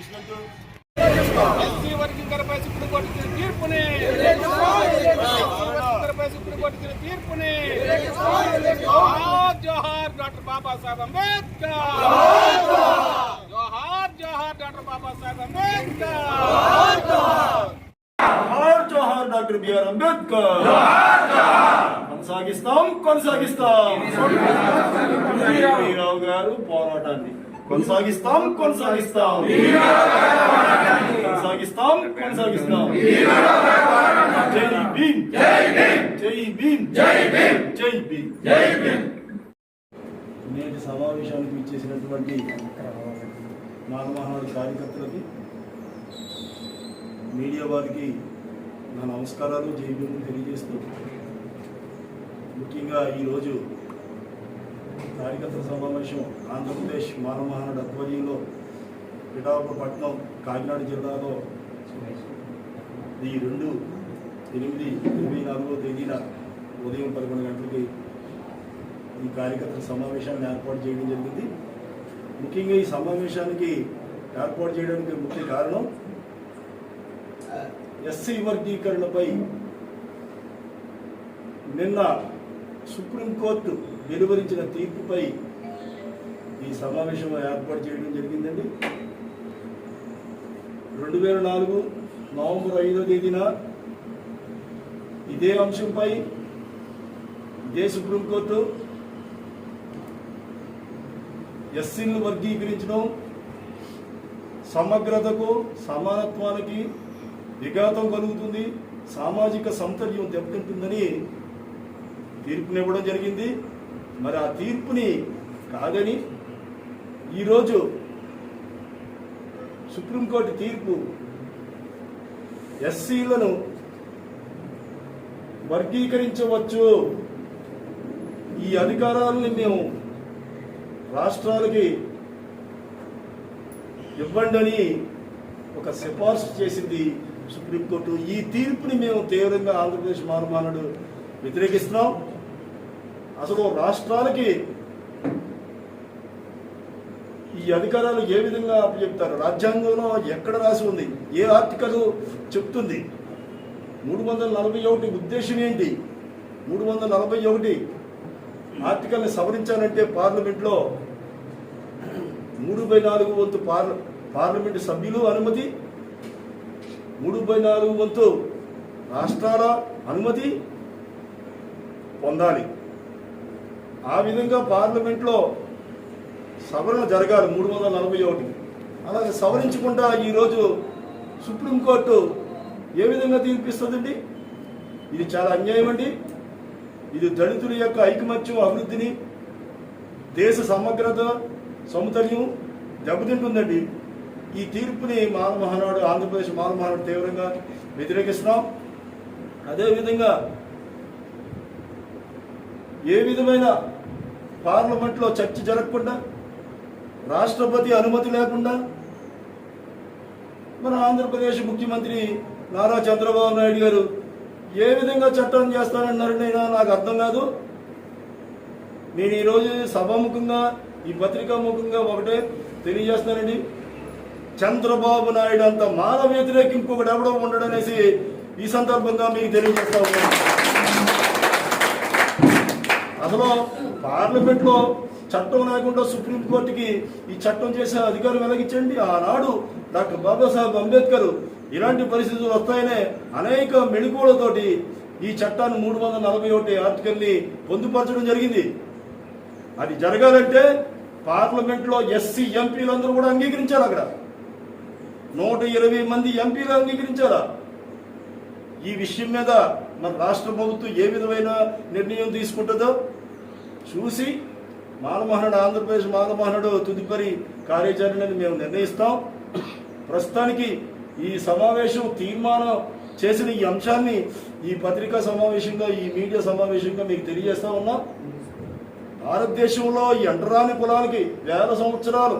President SC వర్గీకరణపై supreme court ఇచ్చిన తీర్పుని. వర్గీకరణపై supreme court ఇచ్చిన తీర్పుని. జోహార్ జోహార్ డాక్టర్ బాబాసాహెబ్ అంబేద్కర్. జోహార్ జోహార్ డాక్టర్ బాబాసాహెబ్ అంబేద్కర్. జోహార్ జోహార్ డాక్టర్ బిఆర్ అంబేద్కర్. కొనసాగిస్తాం కొనసాగిస్తాం. రావు గారు పోరాటాన్ని. కొనసాగిస్తాం కొనసాగిస్తాం. కొనసాగిస్తాం కొనసాగిస్తాం. జై భీమ్. జై భీమ్. జై భీమ్. జై భీమ్. జై భీమ్ నేటి సమావేశానికి ఇచ్చేసినటువంటి నాగమహానాడు కార్యకర్తలకి మీడియా వారికి నా నమస్కారాలు జై తెలియజేస్తూ ముఖ్యంగా ఈరోజు కార్యకర్తల సమావేశం ఆంధ్రప్రదేశ్ మానవ ఆధ్వర్యంలో పిఠాపట్నం కాకినాడ జిల్లాలో ఈ రెండు ఎనిమిది ఇరవై నాలుగో తేదీన ఉదయం పదకొండు గంటలకి ఈ కార్యకర్తల సమావేశాన్ని ఏర్పాటు చేయడం జరిగింది. ముఖ్యంగా ఈ సమావేశానికి ఏర్పాటు చేయడానికి ముఖ్య కారణం ఎస్సీ వర్గీకరణపై నిన్న సుప్రీంకోర్టు వెలువరించిన తీర్పుపై ఈ సమావేశం ఏర్పాటు చేయడం జరిగిందండి. రెండు వేల నాలుగు నవంబర్ ఐదో తేదీన ఇదే అంశంపై ఇదే సుప్రీంకోర్టు ఎస్సీలను వర్గీకరించడం సమగ్రతకు సమానత్వానికి విఘాతం కలుగుతుంది సామాజిక సంతర్యం దెబ్బతింటుందని తీర్పునివ్వడం జరిగింది. మరి ఆ తీర్పుని కాదని ఈరోజు సుప్రీంకోర్టు తీర్పు ఎస్సీలను వర్గీకరించవచ్చు. ఈ అధికారాలని మేము రాష్ట్రాలకి ఇవ్వండి అని ఒక సిఫార్సు చేసింది సుప్రీంకోర్టు. ఈ తీర్పుని మేము తీవ్రంగా ఆంధ్రప్రదేశ్ మారుమానుడు వ్యతిరేకిస్తున్నాం. అసలు రాష్ట్రాలకి ఈ అధికారాలు ఏ విధంగా చెప్తారు? రాజ్యాంగంలో ఎక్కడ రాసి ఉంది? ఏ ఆర్టికల్ చెప్తుంది? మూడు వందల నలభై ఒకటి ఉద్దేశం ఏంటి? మూడు వందల నలభై ఒకటి ఆర్టికల్ని సవరించాలంటే పార్లమెంట్లో మూడు బై నాలుగు వంతు పార్ల పార్లమెంటు సభ్యులు అనుమతి మూడు బై నాలుగు వంతు రాష్ట్రాల అనుమతి పొందాలి. ఆ విధంగా పార్లమెంట్లో సవరణ జరగాలి మూడు వందల నలభై ఒకటి. అలాగే సవరించకుండా ఈరోజు సుప్రీంకోర్టు ఏ విధంగా తీర్పిస్తుందండి? ఇది చాలా అన్యాయం అండి. ఇది దళితుల యొక్క ఐకమత్యం అభివృద్ధిని దేశ సమగ్రత సమతుల్యం దెబ్బతింటుందండి. ఈ తీర్పుని మాల మహానాడు ఆంధ్రప్రదేశ్ మాల మహానాడు తీవ్రంగా వ్యతిరేకిస్తున్నాం. అదేవిధంగా ఏ విధమైన పార్లమెంట్లో చర్చ జరగకుండా రాష్ట్రపతి అనుమతి లేకుండా మన ఆంధ్రప్రదేశ్ ముఖ్యమంత్రి నారా చంద్రబాబు నాయుడు గారు ఏ విధంగా చట్టం చేస్తానన్నారు నేను నాకు అర్థం కాదు. నేను ఈరోజు సభాముఖంగా ఈ పత్రికాముఖంగా ఒకటే తెలియజేస్తానండి చంద్రబాబు నాయుడు అంత మానవ వ్యతిరేకింపు ఇంకొకటి ఎవడో ఉండడనేసి ఈ సందర్భంగా మీకు తెలియజేస్తా ఉన్నాను. అసలు పార్లమెంట్లో చట్టం లేకుండా సుప్రీంకోర్టుకి ఈ చట్టం చేసే అధికారం వెలగించండి ఆనాడు డాక్టర్ బాబాసాహెబ్ అంబేద్కర్ ఇలాంటి పరిస్థితులు వస్తాయనే అనేక మెళుకువలతోటి ఈ చట్టాన్ని మూడు వందల నలభై ఒకటి ఆర్టికల్ని పొందుపరచడం జరిగింది. అది జరగాలంటే పార్లమెంట్లో ఎస్సీ ఎంపీలందరూ కూడా అంగీకరించారు అక్కడ. నూట ఇరవై మంది ఎంపీలు అంగీకరించారా ఈ విషయం మీద మన రాష్ట్ర ప్రభుత్వం ఏ విధమైన నిర్ణయం తీసుకుంటుందో చూసి మానమహనుడు ఆంధ్రప్రదేశ్ మానమహనుడు తుదుపరి కార్యాచరణని మేము నిర్ణయిస్తాం. ప్రస్తుతానికి ఈ సమావేశం తీర్మానం చేసిన ఈ అంశాన్ని ఈ పత్రికా సమావేశంగా ఈ మీడియా సమావేశంగా మీకు తెలియజేస్తా ఉన్నాం. భారతదేశంలో ఈ అంటరాని కులానికి వేల సంవత్సరాలు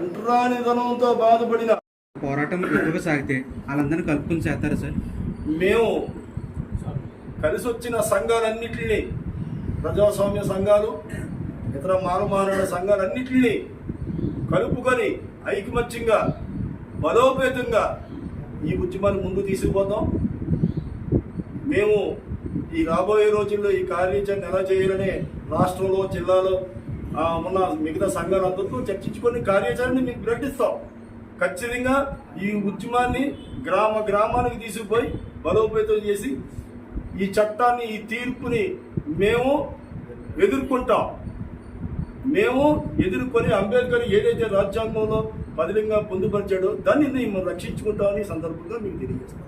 అంటరాని ధనంతో బాధపడిన పోరాటం ఎక్కువగా సాగితే వాళ్ళందరినీ కలుపుకొని చేస్తారా సార్? మేము కలిసి వచ్చిన సంఘాలన్నింటినీ ప్రజాస్వామ్య సంఘాలు ఇతర మానమానవ సంఘాలన్నింటినీ కలుపుకొని ఐకమత్యంగా బలోపేతంగా ఈ ఉద్యమాన్ని ముందు తీసుకుపోతాం. మేము ఈ రాబోయే రోజుల్లో ఈ కార్యాచరణ ఎలా చేయాలని రాష్ట్రంలో జిల్లాలో ఉన్న మిగతా సంఘాలందరితో చర్చించుకొని కార్యాచరణని మీకు ప్రకటిస్తాం. ఖచ్చితంగా ఈ ఉద్యమాన్ని గ్రామ గ్రామానికి తీసుకుపోయి బలోపేతం చేసి ఈ చట్టాన్ని ఈ తీర్పుని మేము ఎదుర్కొంటాం. మేము ఎదుర్కొని అంబేద్కర్ ఏదైతే రాజ్యాంగంలో పదిలింగా పొందుపరిచాడో దాన్ని మేము రక్షించుకుంటామని ఈ సందర్భంగా మీకు తెలియజేస్తాం.